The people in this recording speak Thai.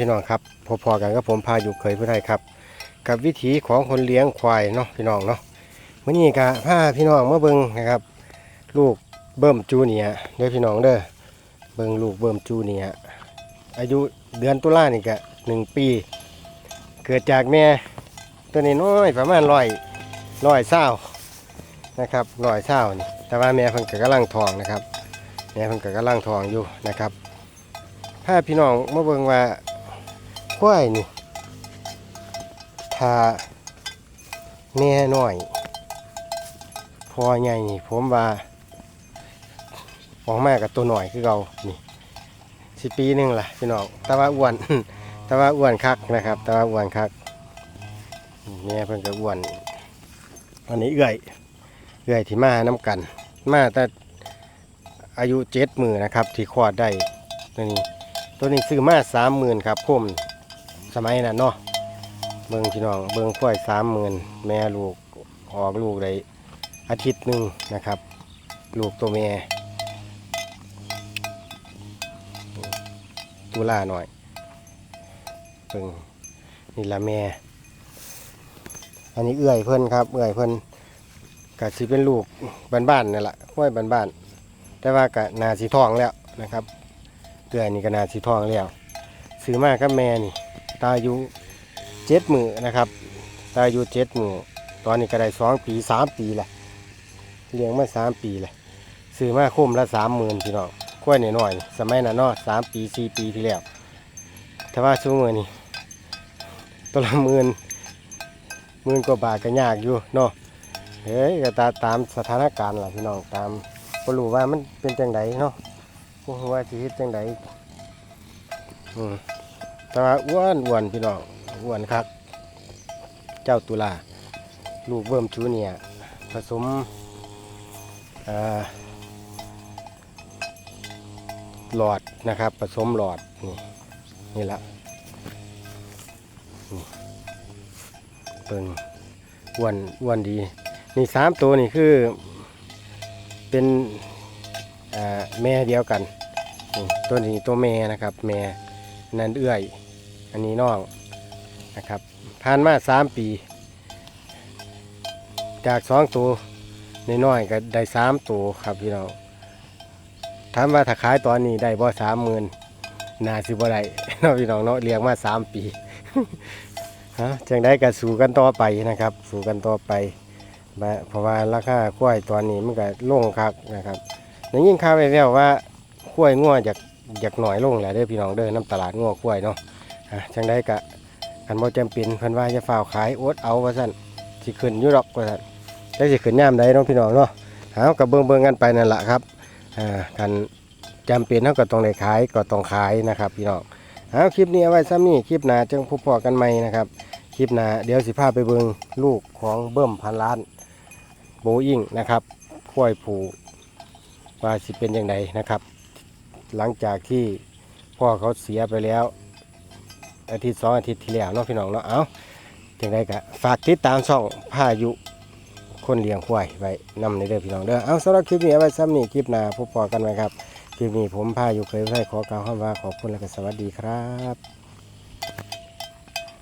พี่น้องครับพอๆกันกับผมพาอยู่เคยผู้ใดครับ กับวิถีของคนเลี้ยงควายเนาะพี่น้องเนาะเมื่อนี้ก็พาพี่น้องมาเบิ่งนะครับ ลูกเบิ่มจูเนียเด้อพี่น้องเด้อเบิ่งลูกเบิ่มจูเนียอายุเดือนตุลานี่ก็หนึ่งปี เกิดจากแม่ตัวนี้น้อยประมาณร้อยร้อยเศร้านะครับร้อยเศร้านี่แต่ว่าแม่เพิ่นก็กำลังทองนะครับแม่เพิ่นก็กำลังทองอยู่นะครับพาพี่น้องมาเบิ่งว่า ควายนี่ถ้าแม่น้อยพอใหญ่นี่ผมว่าออกมากับตัวหน่อยคือเรานี่สิปีหนึ่งล่ะพี่น้องแต่ว่าอ้วน แต่ว่าอ้วนคักนะครับ แต่ว่าอ้วนคักแม่เพิ่นก็อ้วนอันนี้เอื่อยเอื่อยที่มาน้กัน มาแต่อายุเจ็ดมือนะครับ ที่คลอดได้ตัวนี้ ตัวนี้ซื้อมาสามหมื่นครับพุ่ม สมัยนั้นเนาะเบิ่งพี่น้องเบิ่งควายสามหมื่นแม่ลูกออกลูกได้อาทิตย์หนึ่งนะครับ ลูกตัวแม่ตุลาหน่อยเบิ่งนี่ละแม่ อันนี้เอื้อยเพิ่นครับ เอื้อยเพิ่นกะสิเป็นลูกบ้านๆนี่แหละควายบ้านๆแต่ว่ากะนาสีทองแล้วนะครับเอื้อยนี่ก็นาสีทองแล้วซื้อมากับแม่นี่ ตาอายุเจ็ดมือนะครับ ตาอายุเจ็ดมือตอนนี้ก็ได้สองปีสามปีแหละเลี้ยงมาสามปีเลยซื้อมาคุ้มละสามหมื่นพี่น้องกล้วยหน่อยๆสมัยนั้นเนาะสามปีสี่ปีที่แล้วแต่ว่าช่วงมือนี้ตัวละหมื่นหมื่นกว่าบาทก็ยากอยู่เนาะเฮ้ยก็ตาตามสถานการณ์ล่ะพี่น้องตามก็รู้ว่ามันเป็นจังไดเนาะว่าชีวิตจังไดอืม แต่ว่าอ้วนอ้วนพี่น้องอ้วนครับ เจ้าตุลาลูกเบิ่มชูเนี่ยผสมหลอดนะครับผสมหลอดนี่นี่ละเบิ่งอ้วนอ้วนดี นี่สามตัวนี่คือเป็นแม่เดียวกัน ตัวนี้ตัวแม่นะครับ แม่นันเอื้อย อันนี้น้องนะครับผ่านมาสามปี จากสองตัวน้อยๆก็ได้สามตัวครับพี่น้องถามว่าถ้าขายตอนนี้ได้บ่สามหมื่นนาสิบ่ได้เนาะพี่น้องเนาะเลี้ยงมาสามปีฮะจังได้ก็สู้กันต่อไปนะครับ สู้กันต่อไปเพราะว่าราคากล้วยตอนนี้มันก็ลงคักนะครับยิ่งข่าวไปแล้วว่ากล้วยงัวจากอยากหน่อยลงแหละเด้อพี่น้องเด้อน้ำตลาดงัวกล้วยเนาะ อะจังได้กะคันบ่จำเป็นเพิ่นว่าจะฝ่าวขายอดเอาว่าซั่นสิขึ้นอยู่ดอกว่าซั่นได้สิขึ้นยามใดน้องพี่น้องเนาะเอากับเบิ่งเบิ่งกันไปนั่นล่ะครับอ่าคันจำเป็นเฮาก็ต้องได้ขายก็ต้องขายนะครับพี่น้องเอาคลิปนี้เอาไว้ซ้ำนี้คลิปหน้าจังพบพอกันใหม่นะครับคลิปหน้าเดี๋ยวสิพาไปเบิ่งลูกของเบิ่มพันล้านโบอิงนะครับค่อยผูว่าสิเป็นยังไงนะครับ หลังจากที่พ่อเขาเสียไปแล้ว อาทิตย์สองอาทิตย์ที่แล้วเนาะพี่น้องเนาะเอาถึงไดก็ฝากติดตามช่องพายุคนเลี้ยงควายไว้นำในเด้อพี่น้องเด้อเอาสำหรับคลิปนี้ไว้ซ้ำนี่คลิปหน้าพบปอกันไหมครับคลิปนี้ผมพายุเคยให้ขอกล่าวคำว่าขอบคุณและก็สวัสดีครับ